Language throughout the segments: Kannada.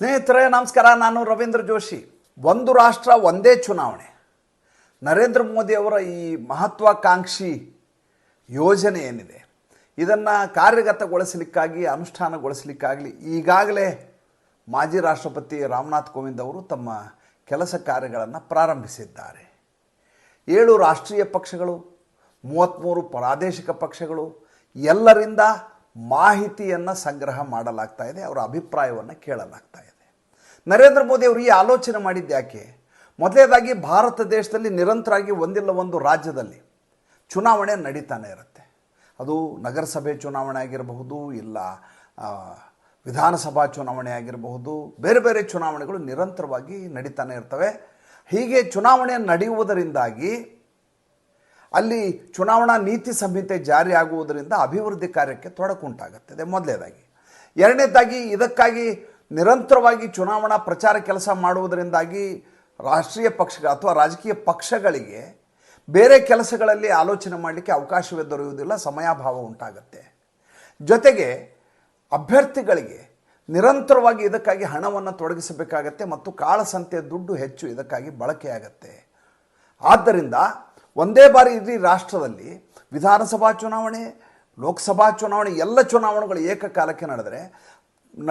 ಸ್ನೇಹಿತರೆ, ನಮಸ್ಕಾರ. ನಾನು ರವೀಂದ್ರ ಜೋಶಿ. ಒಂದು ರಾಷ್ಟ್ರ, ಒಂದೇ ಚುನಾವಣೆ. ನರೇಂದ್ರ ಮೋದಿಯವರ ಈ ಮಹತ್ವಾಕಾಂಕ್ಷಿ ಯೋಜನೆ ಏನಿದೆ? ಇದನ್ನು ಕಾರ್ಯಗತಗೊಳಿಸಲಿಕ್ಕಾಗಿ, ಅನುಷ್ಠಾನಗೊಳಿಸಲಿಕ್ಕಾಗಲಿ, ಈಗಾಗಲೇ ಮಾಜಿ ರಾಷ್ಟ್ರಪತಿ ರಾಮನಾಥ್ ಕೋವಿಂದ್ ಅವರು ತಮ್ಮ ಕೆಲಸ ಕಾರ್ಯಗಳನ್ನು ಪ್ರಾರಂಭಿಸಿದ್ದಾರೆ. ಏಳು ರಾಷ್ಟ್ರೀಯ ಪಕ್ಷಗಳು ಮೂವತ್ತ್ಮೂರು ಪ್ರಾದೇಶಿಕ ಪಕ್ಷಗಳು, ಎಲ್ಲರಿಂದ ಮಾಹಿತಿಯನ್ನು ಸಂಗ್ರಹ ಮಾಡಲಾಗ್ತಾ ಇದೆ, ಅವರ ಅಭಿಪ್ರಾಯವನ್ನು ಕೇಳಲಾಗ್ತಾ ಇದೆ. ನರೇಂದ್ರ ಮೋದಿ ಅವರು ಈ ಆಲೋಚನೆ ಮಾಡಿದ್ದು ಯಾಕೆ? ಮೊದಲನೇದಾಗಿ ಭಾರತ ದೇಶದಲ್ಲಿ ನಿರಂತರವಾಗಿ ಒಂದಿಲ್ಲ ಒಂದು ರಾಜ್ಯದಲ್ಲಿ ಚುನಾವಣೆ ನಡೀತಾನೆ ಇರುತ್ತೆ. ಅದು ನಗರಸಭೆ ಚುನಾವಣೆ ಆಗಿರಬಹುದು, ಇಲ್ಲ ವಿಧಾನಸಭಾ ಚುನಾವಣೆ ಆಗಿರಬಹುದು, ಬೇರೆ ಬೇರೆ ಚುನಾವಣೆಗಳು ನಿರಂತರವಾಗಿ ನಡೀತಾನೆ ಇರ್ತವೆ. ಹೀಗೆ ಚುನಾವಣೆ ನಡೆಯುವುದರಿಂದಾಗಿ ಅಲ್ಲಿ ಚುನಾವಣಾ ನೀತಿ ಸಂಹಿತೆ ಜಾರಿ ಆಗುವುದರಿಂದ ಅಭಿವೃದ್ಧಿ ಕಾರ್ಯಕ್ಕೆ ತೊಡಕುಂಟಾಗುತ್ತದೆ ಮೊದಲನೇದಾಗಿ ಎರಡನೇದಾಗಿ ಇದಕ್ಕಾಗಿ ನಿರಂತರವಾಗಿ ಚುನಾವಣಾ ಪ್ರಚಾರ ಕೆಲಸ ಮಾಡುವುದರಿಂದಾಗಿ ರಾಷ್ಟ್ರೀಯ ಪಕ್ಷ ಅಥವಾ ರಾಜಕೀಯ ಪಕ್ಷಗಳಿಗೆ ಬೇರೆ ಕೆಲಸಗಳಲ್ಲಿ ಆಲೋಚನೆ ಮಾಡಲಿಕ್ಕೆ ಅವಕಾಶವೇ ದೊರೆಯುವುದಿಲ್ಲ, ಸಮಯಾಭಾವ ಉಂಟಾಗುತ್ತೆ. ಜೊತೆಗೆ ಅಭ್ಯರ್ಥಿಗಳಿಗೆ ನಿರಂತರವಾಗಿ ಇದಕ್ಕಾಗಿ ಹಣವನ್ನು ತೊಡಗಿಸಬೇಕಾಗತ್ತೆ ಮತ್ತು ಕಾಳಸಂತೆ ದುಡ್ಡು ಹೆಚ್ಚು ಇದಕ್ಕಾಗಿ ಬಳಕೆಯಾಗತ್ತೆ. ಆದ್ದರಿಂದ ಒಂದೇ ಬಾರಿ ಇಡೀ ರಾಷ್ಟ್ರದಲ್ಲಿ ವಿಧಾನಸಭಾ ಚುನಾವಣೆ, ಲೋಕಸಭಾ ಚುನಾವಣೆ, ಎಲ್ಲ ಚುನಾವಣೆಗಳು ಏಕಕಾಲಕ್ಕೆ ನಡೆದರೆ ನ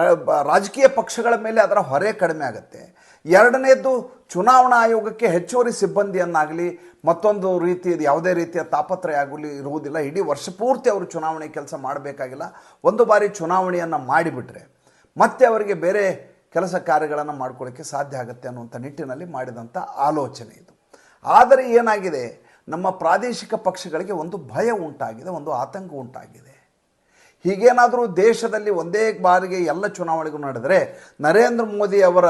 ರಾಜಕೀಯ ಪಕ್ಷಗಳ ಮೇಲೆ ಅದರ ಹೊರೆ ಕಡಿಮೆ ಆಗುತ್ತೆ. ಎರಡನೇದ್ದು ಚುನಾವಣಾ ಆಯೋಗಕ್ಕೆ ಹೆಚ್ಚುವರಿ ಸಿಬ್ಬಂದಿಯನ್ನಾಗಲಿ ಮತ್ತೊಂದು ರೀತಿ ಯಾವುದೇ ರೀತಿಯ ತಾಪತ್ರಯ ಆಗಲಿ ಇರುವುದಿಲ್ಲ. ಇಡೀ ವರ್ಷ ಪೂರ್ತಿ ಅವರು ಚುನಾವಣೆ ಕೆಲಸ ಮಾಡಬೇಕಾಗಿಲ್ಲ. ಒಂದು ಬಾರಿ ಚುನಾವಣೆಯನ್ನು ಮಾಡಿಬಿಟ್ರೆ ಮತ್ತೆ ಅವರಿಗೆ ಬೇರೆ ಕೆಲಸ ಕಾರ್ಯಗಳನ್ನು ಮಾಡ್ಕೊಳ್ಳಿಕ್ಕೆ ಸಾಧ್ಯ ಆಗುತ್ತೆ ಅನ್ನುವಂಥ ನಿಟ್ಟಿನಲ್ಲಿ ಮಾಡಿದಂಥ ಆಲೋಚನೆ ಇದು. ಆದರೆ ಏನಾಗಿದೆ? ನಮ್ಮ ಪ್ರಾದೇಶಿಕ ಪಕ್ಷಗಳಿಗೆ ಒಂದು ಭಯ ಉಂಟಾಗಿದೆ, ಒಂದು ಆತಂಕ ಉಂಟಾಗಿದೆ. ಹೀಗೇನಾದರೂ ದೇಶದಲ್ಲಿ ಒಂದೇ ಬಾರಿಗೆ ಎಲ್ಲ ಚುನಾವಣೆಗಳು ನಡೆದರೆ ನರೇಂದ್ರ ಮೋದಿ ಅವರ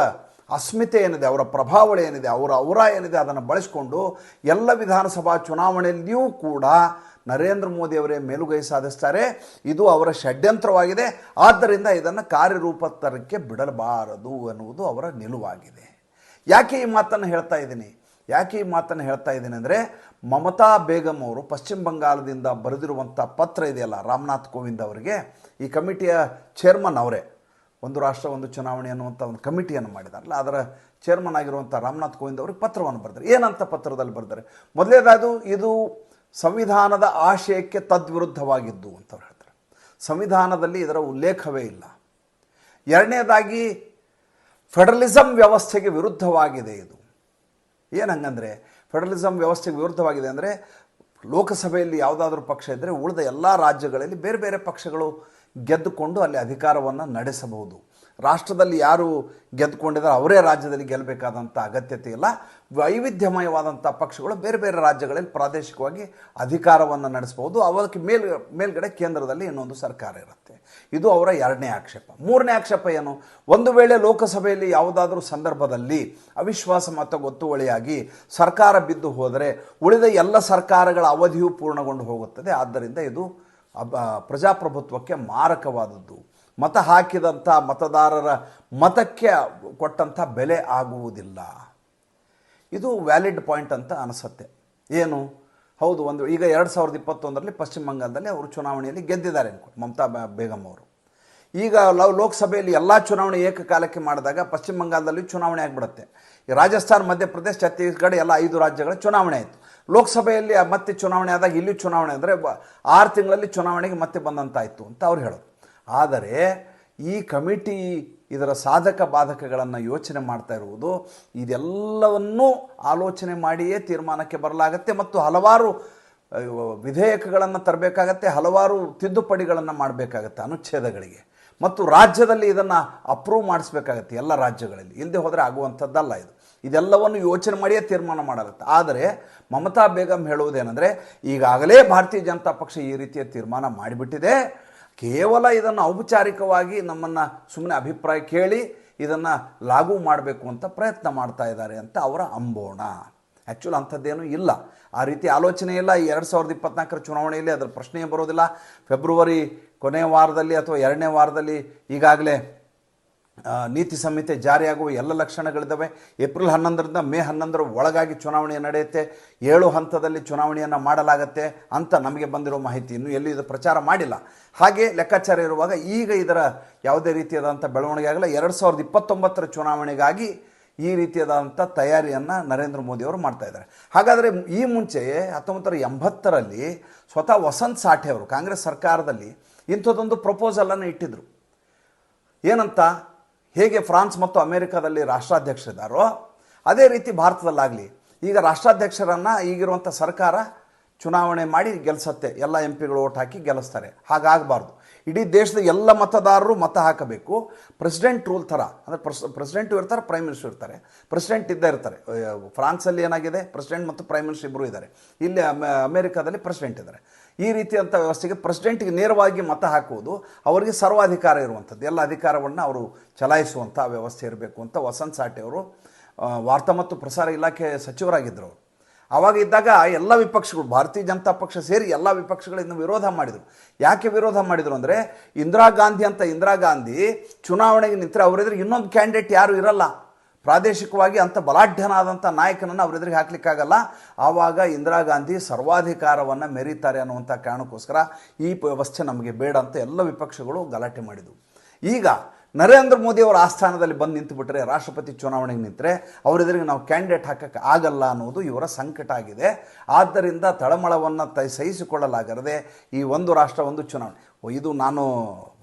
ಅಸ್ಮಿತೆ ಏನಿದೆ, ಅವರ ಪ್ರಭಾವಳಿ ಏನಿದೆ, ಅವರ ಔರ ಏನಿದೆ ಅದನ್ನು ಬಳಸಿಕೊಂಡು ಎಲ್ಲ ವಿಧಾನಸಭಾ ಚುನಾವಣೆಯಲ್ಲಿಯೂ ಕೂಡ ನರೇಂದ್ರ ಮೋದಿ ಅವರೇ ಮೇಲುಗೈ ಸಾಧಿಸ್ತಾರೆ. ಇದು ಅವರ ಷಡ್ಯಂತ್ರವಾಗಿದೆ. ಆದ್ದರಿಂದ ಇದನ್ನು ಕಾರ್ಯರೂಪತ್ತರಕ್ಕೆ ಬಿಡಬಾರದು ಅನ್ನುವುದು ಅವರ ನಿಲುವಾಗಿದೆ. ಯಾಕೆ ಈ ಮಾತನ್ನು ಹೇಳ್ತಾ ಇದ್ದೀನಿ? ಯಾಕೆ ಈ ಮಾತನ್ನು ಹೇಳ್ತಾ ಇದ್ದೀನಿ ಅಂದರೆ ಮಮತಾ ಬೇಗಂ ಅವರು ಪಶ್ಚಿಮ ಬಂಗಾಳದಿಂದ ಬರೆದಿರುವಂಥ ಪತ್ರ ಇದೆಯಲ್ಲ, ರಾಮನಾಥ್ ಕೋವಿಂದ್ ಅವರಿಗೆ, ಈ ಕಮಿಟಿಯ ಚೇರ್ಮನ್ ಅವರೇ. ಒಂದು ರಾಷ್ಟ್ರ, ಒಂದು ಚುನಾವಣೆ ಅನ್ನುವಂಥ ಒಂದು ಕಮಿಟಿಯನ್ನು ಮಾಡಿದಾರಲ್ಲ, ಅದರ ಚೇರ್ಮನ್ ಆಗಿರುವಂಥ ರಾಮನಾಥ್ ಕೋವಿಂದ್ ಅವರಿಗೆ ಪತ್ರವನ್ನು ಬರೆದರು ಏನಂತ ಪತ್ರದಲ್ಲಿ ಬರೆದರೆ ಮೊದಲನೇದಾದು ಇದು ಸಂವಿಧಾನದ ಆಶಯಕ್ಕೆ ತದ್ವಿರುದ್ಧವಾಗಿದ್ದು ಅಂತ ಅವ್ರು ಹೇಳ್ತಾರೆ. ಸಂವಿಧಾನದಲ್ಲಿ ಇದರ ಉಲ್ಲೇಖವೇ ಇಲ್ಲ. ಎರಡನೇದಾಗಿ ಫೆಡರಲಿಸಮ್ ವ್ಯವಸ್ಥೆಗೆ ವಿರುದ್ಧವಾಗಿದೆ ಇದು. ಏನು ಹಂಗಂದರೆ ಫೆಡರಲಿಸಮ್ ವ್ಯವಸ್ಥೆಗೆ ವಿರುದ್ಧವಾಗಿದೆ ಅಂದರೆ, ಲೋಕಸಭೆಯಲ್ಲಿ ಯಾವುದಾದ್ರೂ ಪಕ್ಷ ಇದ್ದರೆ ಉಳಿದ ಎಲ್ಲ ರಾಜ್ಯಗಳಲ್ಲಿ ಬೇರೆ ಬೇರೆ ಪಕ್ಷಗಳು ಗೆದ್ದುಕೊಂಡು ಅಲ್ಲಿ ಅಧಿಕಾರವನ್ನು ನಡೆಸಬಹುದು. ರಾಷ್ಟ್ರದಲ್ಲಿ ಯಾರು ಗೆದ್ದುಕೊಂಡಿದ್ದಾರೆ ಅವರೇ ರಾಜ್ಯದಲ್ಲಿ ಗೆಲ್ಲಬೇಕಾದಂಥ ಅಗತ್ಯತೆ ಇಲ್ಲ. ವೈವಿಧ್ಯಮಯವಾದಂಥ ಪಕ್ಷಗಳು ಬೇರೆ ಬೇರೆ ರಾಜ್ಯಗಳಲ್ಲಿ ಪ್ರಾದೇಶಿಕವಾಗಿ ಅಧಿಕಾರವನ್ನು ನಡೆಸಬಹುದು ಅವಕ್ಕೆ ಮೇಲ್, ಮೇಲ್ಗಡೆ ಕೇಂದ್ರದಲ್ಲಿ ಇನ್ನೊಂದು ಸರ್ಕಾರ ಇರುತ್ತೆ. ಇದು ಅವರ ಎರಡನೇ ಆಕ್ಷೇಪ. ಮೂರನೇ ಆಕ್ಷೇಪ ಏನು? ಒಂದು ವೇಳೆ ಲೋಕಸಭೆಯಲ್ಲಿ ಯಾವುದಾದ್ರೂ ಸಂದರ್ಭದಲ್ಲಿ ಅವಿಶ್ವಾಸ ಮತ ಗೊತ್ತುವಳಿಯಾಗಿ ಸರ್ಕಾರ ಬಿದ್ದು ಹೋದರೆ ಉಳಿದ ಎಲ್ಲ ಸರ್ಕಾರಗಳ ಅವಧಿಯೂ ಪೂರ್ಣಗೊಂಡು ಹೋಗುತ್ತದೆ. ಆದ್ದರಿಂದ ಇದು ಪ್ರಜಾಪ್ರಭುತ್ವಕ್ಕೆ ಮಾರಕವಾದದ್ದು. ಮತ ಹಾಕಿದಂಥ ಮತದಾರರ ಮತಕ್ಕೆ ಕೊಟ್ಟಂಥ ಬೆಲೆ ಆಗುವುದಿಲ್ಲ. ಇದು ವ್ಯಾಲಿಡ್ ಪಾಯಿಂಟ್ ಅಂತ ಅನಿಸುತ್ತೆ. ಏನು? ಹೌದು, ಒಂದು ಈಗ ಎರಡು ಸಾವಿರದ ಇಪ್ಪತ್ತೊಂದರಲ್ಲಿ ಪಶ್ಚಿಮ ಬಂಗಾಳದಲ್ಲಿ ಅವರು ಚುನಾವಣೆಯಲ್ಲಿ ಗೆದ್ದಿದ್ದಾರೆ ಮಮತಾ ಬೇಗಂ ಅವರು. ಈಗ ಲವ್ ಲೋಕಸಭೆಯಲ್ಲಿ ಎಲ್ಲ ಚುನಾವಣೆ ಏಕಕಾಲಕ್ಕೆ ಮಾಡಿದಾಗ ಪಶ್ಚಿಮ ಬಂಗಾಳದಲ್ಲಿ ಚುನಾವಣೆ ಆಗಿಬಿಡುತ್ತೆ. ರಾಜಸ್ಥಾನ್, ಮಧ್ಯಪ್ರದೇಶ, ಛತ್ತೀಸ್ಗಢ ಎಲ್ಲ ಐದು ರಾಜ್ಯಗಳ ಚುನಾವಣೆ ಆಯಿತು. ಲೋಕಸಭೆಯಲ್ಲಿ ಮತ್ತೆ ಚುನಾವಣೆ ಆದಾಗ ಇಲ್ಲಿ ಚುನಾವಣೆ ಅಂದರೆ ಆರು ತಿಂಗಳಲ್ಲಿ ಚುನಾವಣೆಗೆ ಮತ್ತೆ ಬಂದಂತಾಯಿತು ಅಂತ ಅವ್ರು ಹೇಳೋದು. ಆದರೆ ಈ ಕಮಿಟಿ ಇದರ ಸಾಧಕ ಬಾಧಕಗಳನ್ನು ಯೋಚನೆ ಮಾಡ್ತಾ ಇರುವುದು, ಇದೆಲ್ಲವನ್ನೂ ಆಲೋಚನೆ ಮಾಡಿಯೇ ತೀರ್ಮಾನಕ್ಕೆ ಬರಲಾಗತ್ತೆ ಮತ್ತು ಹಲವಾರು ವಿಧೇಯಕಗಳನ್ನು ತರಬೇಕಾಗತ್ತೆ, ಹಲವಾರು ತಿದ್ದುಪಡಿಗಳನ್ನು ಮಾಡಬೇಕಾಗತ್ತೆ ಅನುಚ್ಛೇದಗಳಿಗೆ. ಮತ್ತು ರಾಜ್ಯದಲ್ಲಿ ಇದನ್ನು ಅಪ್ರೂವ್ ಮಾಡಿಸ್ಬೇಕಾಗತ್ತೆ ಎಲ್ಲ ರಾಜ್ಯಗಳಲ್ಲಿ. ಇಲ್ಲದೆ ಹೋದರೆ ಆಗುವಂಥದ್ದಲ್ಲ ಇದು. ಇದೆಲ್ಲವನ್ನು ಯೋಚನೆ ಮಾಡಿಯೇ ತೀರ್ಮಾನ ಮಾಡಲಾಗುತ್ತೆ. ಆದರೆ ಮಮತಾ ಬೇಗಂ ಹೇಳುವುದೇನೆಂದರೆ, ಈಗಾಗಲೇ ಭಾರತೀಯ ಜನತಾ ಪಕ್ಷ ಈ ರೀತಿಯ ತೀರ್ಮಾನ ಮಾಡಿಬಿಟ್ಟಿದೆ. ಕೇವಲ ಇದನ್ನು ಔಪಚಾರಿಕವಾಗಿ ನಮ್ಮನ್ನು ಸುಮ್ಮನೆ ಅಭಿಪ್ರಾಯ ಕೇಳಿ ಇದನ್ನು ಲಾಗು ಮಾಡಬೇಕು ಅಂತ ಪ್ರಯತ್ನ ಮಾಡ್ತಾ ಇದ್ದಾರೆ ಅಂತ ಅವರ ಅಂಬೋಣ. ಆ್ಯಕ್ಚುಲ್ ಅಂಥದ್ದೇನೂ ಇಲ್ಲ. ಆ ರೀತಿ ಆಲೋಚನೆ ಇಲ್ಲ. ಈ ಎರಡು ಸಾವಿರದ ಇಪ್ಪತ್ನಾಲ್ಕರ ಚುನಾವಣೆಯಲ್ಲಿ ಅದರ ಪ್ರಶ್ನೆಯೇ ಬರೋದಿಲ್ಲ. ಫೆಬ್ರವರಿ ಕೊನೆಯ ವಾರದಲ್ಲಿ ಅಥವಾ ಎರಡನೇ ವಾರದಲ್ಲಿ ಈಗಾಗಲೇ ನೀತಿ ಸಂಹಿತೆ ಜಾರಿಯಾಗುವ ಎಲ್ಲ ಲಕ್ಷಣಗಳಿದ್ದಾವೆ ಏಪ್ರಿಲ್ ಹನ್ನೊಂದರಿಂದ ಮೇ ಹನ್ನೊಂದರ ಒಳಗಾಗಿ ಚುನಾವಣೆ ನಡೆಯುತ್ತೆ. ಏಳು ಹಂತದಲ್ಲಿ ಚುನಾವಣೆಯನ್ನು ಮಾಡಲಾಗತ್ತೆ ಅಂತ ನಮಗೆ ಬಂದಿರೋ ಮಾಹಿತಿ. ಇನ್ನು ಎಲ್ಲೂ ಇದು ಪ್ರಚಾರ ಮಾಡಿಲ್ಲ. ಹಾಗೆ ಲೆಕ್ಕಾಚಾರ ಇರುವಾಗ ಈಗ ಇದರ ಯಾವುದೇ ರೀತಿಯಾದಂಥ ಬೆಳವಣಿಗೆ ಆಗಲ್ಲ. ಎರಡು ಸಾವಿರದ ಇಪ್ಪತ್ತೊಂಬತ್ತರ ಚುನಾವಣೆಗಾಗಿ ಈ ರೀತಿಯಾದಂಥ ತಯಾರಿಯನ್ನು ನರೇಂದ್ರ ಮೋದಿಯವರು ಮಾಡ್ತಾ ಇದ್ದಾರೆ. ಹಾಗಾದರೆ ಈ ಮುಂಚೆ ಹತ್ತೊಂಬತ್ತರ ಎಂಬತ್ತರಲ್ಲಿ ಸ್ವತಃ ವಸಂತ್ ಸಾಠೆ ಅವರು ಕಾಂಗ್ರೆಸ್ ಸರ್ಕಾರದಲ್ಲಿ ಇಂಥದ್ದೊಂದು ಪ್ರಪೋಸಲನ್ನು ಇಟ್ಟಿದ್ದರು ಏನಂತ? ಹೇಗೆ ಫ್ರಾನ್ಸ್ ಮತ್ತು ಅಮೇರಿಕಾದಲ್ಲಿ ರಾಷ್ಟ್ರಾಧ್ಯಕ್ಷರಿದ್ದಾರೋ ಅದೇ ರೀತಿ ಭಾರತದಲ್ಲಾಗಲಿ, ಈಗ ರಾಷ್ಟ್ರಾಧ್ಯಕ್ಷರನ್ನು ಈಗಿರುವಂಥ ಸರ್ಕಾರ ಚುನಾವಣೆ ಮಾಡಿ ಗೆಲ್ಲಿಸತ್ತೆ ಎಲ್ಲ ಎಂ ಪಿಗಳು ಓಟ್ ಹಾಕಿ ಗೆಲ್ಲಿಸ್ತಾರೆ, ಹಾಗಾಗಬಾರ್ದು. ಇಡೀ ದೇಶದ ಎಲ್ಲ ಮತದಾರರು ಮತ ಹಾಕಬೇಕು. ಪ್ರೆಸಿಡೆಂಟ್ ರೂಲ್ ಥರ, ಅಂದರೆ ಪ್ರಸ್, ಪ್ರೆಸಿಡೆಂಟು ಇರ್ತಾರೆ, ಪ್ರೈಮ್ ಮಿನಿಸ್ಟರ್ ಇರ್ತಾರೆ, ಪ್ರೆಸಿಡೆಂಟ್ ಇದ್ದೇ ಇರ್ತಾರೆ. ಫ್ರಾನ್ಸಲ್ಲಿ ಏನಾಗಿದೆ, ಪ್ರೆಸಿಡೆಂಟ್ ಮತ್ತು ಪ್ರೈಮ್ ಮಿನಿಸ್ಟರ್ ಇಬ್ಬರು ಇದ್ದಾರೆ. ಇಲ್ಲಿ ಅಮೆ- ಅಮೇರಿಕಾದಲ್ಲಿ ಪ್ರೆಸಿಡೆಂಟ್ ಇದ್ದಾರೆ. ಈ ರೀತಿಯಂಥ ವ್ಯವಸ್ಥೆಗೆ ಪ್ರೆಸಿಡೆಂಟ್ಗೆ ನೇರವಾಗಿ ಮತ ಹಾಕುವುದು ಅವರಿಗೆ ಸರ್ವಾಧಿಕಾರ ಇರುವಂಥದ್ದು. ಎಲ್ಲ ಅಧಿಕಾರವನ್ನು ಅವರು ಚಲಾಯಿಸುವಂಥ ವ್ಯವಸ್ಥೆ ಇರಬೇಕು ಅಂತ ವಸಂತ್ ಸಾಟೆ ಅವರು ವಾರ್ತಾ ಮತ್ತು ಪ್ರಸಾರ ಇಲಾಖೆ ಸಚಿವರಾಗಿದ್ದರು ಅವರು. ಆವಾಗ ಇದ್ದಾಗ ಎಲ್ಲ ವಿಪಕ್ಷಗಳು, ಭಾರತೀಯ ಜನತಾ ಪಕ್ಷ ಸೇರಿ ಎಲ್ಲ ವಿಪಕ್ಷಗಳಿಂದ ವಿರೋಧ ಮಾಡಿದರು. ಯಾಕೆ ವಿರೋಧ ಮಾಡಿದರು ಅಂದರೆ, ಇಂದಿರಾ ಗಾಂಧಿ ಅಂತ ಇಂದಿರಾ ಗಾಂಧಿ ಚುನಾವಣೆಗೆ ನಿಂತರೆ ಅವರಿದ್ರೆ ಇನ್ನೊಂದು ಕ್ಯಾಂಡಿಡೇಟ್ ಯಾರೂ ಇರಲ್ಲ. ಪ್ರಾದೇಶಿಕವಾಗಿ ಅಂಥ ಬಲಾಢ್ಯನಾದಂಥ ನಾಯಕನನ್ನು ಅವರೆದುರಿಗೆ ಹಾಕ್ಲಿಕ್ಕಾಗಲ್ಲ. ಆವಾಗ ಇಂದಿರಾ ಗಾಂಧಿ ಸರ್ವಾಧಿಕಾರವನ್ನು ಮೆರೀತಾರೆ ಅನ್ನುವಂಥ ಕಾರಣಕ್ಕೋಸ್ಕರ ಈ ವ್ಯವಸ್ಥೆ ನಮಗೆ ಬೇಡ ಅಂತ ಎಲ್ಲ ವಿಪಕ್ಷಗಳು ಗಲಾಟೆ ಮಾಡಿದವು. ಈಗ ನರೇಂದ್ರ ಮೋದಿ ಅವರ ಆಸ್ಥಾನದಲ್ಲಿ ಬಂದು ನಿಂತುಬಿಟ್ರೆ, ರಾಷ್ಟ್ರಪತಿ ಚುನಾವಣೆಗೆ ನಿಂತರೆ ಅವರೆದುರಿಗೆ ನಾವು ಕ್ಯಾಂಡಿಡೇಟ್ ಹಾಕಕ್ಕೆ ಆಗಲ್ಲ ಅನ್ನೋದು ಇವರ ಸಂಕಟ ಆಗಿದೆ. ಆದ್ದರಿಂದ ತಳಮಳವನ್ನು ತೈ ಸಹಿಸಿಕೊಳ್ಳಲಾಗರದೆ ಈ ಒಂದು ರಾಷ್ಟ್ರ ಒಂದು ಚುನಾವಣೆ. ಇದು ನಾನು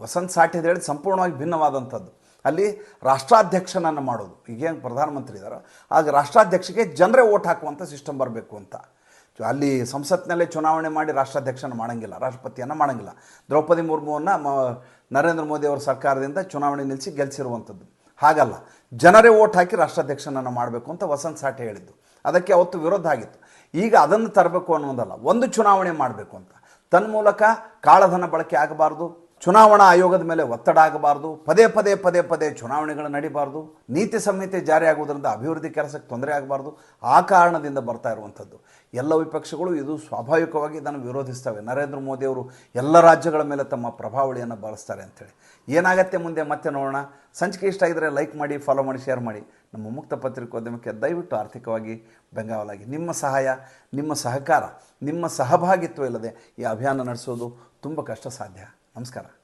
ವಸಂತ ಸಾಠ್ಯದ ಹೇಳಿ ಸಂಪೂರ್ಣವಾಗಿ ಭಿನ್ನವಾದಂಥದ್ದು ಅಲ್ಲಿ ರಾಷ್ಟ್ರಾಧ್ಯಕ್ಷನನ್ನು ಮಾಡೋದು. ಈಗೇನು ಪ್ರಧಾನಮಂತ್ರಿ ಇದ್ದಾರೋ ಆಗ ರಾಷ್ಟ್ರಾಧ್ಯಕ್ಷಕ್ಕೆ ಜನರೇ ಓಟ್ ಹಾಕುವಂಥ ಸಿಸ್ಟಮ್ ಬರಬೇಕು ಅಂತ. ಅಲ್ಲಿ ಸಂಸತ್ನಲ್ಲೇ ಚುನಾವಣೆ ಮಾಡಿ ರಾಷ್ಟ್ರಾಧ್ಯಕ್ಷನ ಮಾಡೋಂಗಿಲ್ಲ, ರಾಷ್ಟ್ರಪತಿಯನ್ನು ಮಾಡೋಂಗಿಲ್ಲ. ದ್ರೌಪದಿ ಮುರ್ಮುವನ್ನು ಮ, ನರೇಂದ್ರ ಮೋದಿ ಅವರ ಸರ್ಕಾರದಿಂದ ಚುನಾವಣೆ ನಿಲ್ಲಿಸಿ ಗೆಲ್ಲಿಸಿರುವಂಥದ್ದು ಹಾಗಲ್ಲ, ಜನರೇ ಓಟ್ ಹಾಕಿ ರಾಷ್ಟ್ರಾಧ್ಯಕ್ಷನನ್ನು ಮಾಡಬೇಕು ಅಂತ ವಸಂತ್ ಸಾಠೆ ಹೇಳಿದ್ದು. ಅದಕ್ಕೆ ಅವತ್ತು ವಿರೋಧ ಆಗಿತ್ತು. ಈಗ ಅದನ್ನು ತರಬೇಕು ಅನ್ನೋದಲ್ಲ, ಒಂದು ಚುನಾವಣೆ ಮಾಡಬೇಕು ಅಂತ. ತನ್ಮೂಲಕ ಕಾಳಧನ ಬಳಕೆ ಆಗಬಾರ್ದು. ಚುನಾವಣಾ ಆಯೋಗದ ಮೇಲೆ ಒತ್ತಡ ಆಗಬಾರ್ದು, ಪದೇ ಪದೇ ಪದೇ ಪದೇ ಚುನಾವಣೆಗಳು ನಡಿಬಾರ್ದು, ನೀತಿ ಸಂಹಿತೆ ಜಾರಿಯಾಗುವುದರಿಂದ ಅಭಿವೃದ್ಧಿ ಕೆಲಸಕ್ಕೆ ತೊಂದರೆ ಆಗಬಾರ್ದು, ಆ ಕಾರಣದಿಂದ ಬರ್ತಾ ಇರುವಂಥದ್ದು. ಎಲ್ಲ ವಿಪಕ್ಷಗಳು ಇದು ಸ್ವಾಭಾವಿಕವಾಗಿ ಇದನ್ನು ವಿರೋಧಿಸ್ತವೆ. ನರೇಂದ್ರ ಮೋದಿಯವರು ಎಲ್ಲ ರಾಜ್ಯಗಳ ಮೇಲೆ ತಮ್ಮ ಪ್ರಭಾವಳಿಯನ್ನು ಬಳಸ್ತಾರೆ ಅಂಥೇಳಿ ಏನಾಗತ್ತೆ ಮುಂದೆ ಮತ್ತೆ ನೋಡೋಣ. ಸಂಚಿಕೆ ಇಷ್ಟ ಆಗಿದ್ರೆ ಲೈಕ್ ಮಾಡಿ, ಫಾಲೋ ಮಾಡಿ, ಶೇರ್ ಮಾಡಿ. ನಮ್ಮ ಮುಕ್ತ ಪತ್ರಿಕೋದ್ಯಮಕ್ಕೆ ದಯವಿಟ್ಟು ಆರ್ಥಿಕವಾಗಿ ಬೆಂಗಾವಲಾಗಿ. ನಿಮ್ಮ ಸಹಾಯ, ನಿಮ್ಮ ಸಹಕಾರ, ನಿಮ್ಮ ಸಹಭಾಗಿತ್ವ ಇಲ್ಲದೆ ಈ ಅಭಿಯಾನ ನಡೆಸೋದು ತುಂಬ ಕಷ್ಟ ಸಾಧ್ಯ. ನಮಸ್ಕಾರ.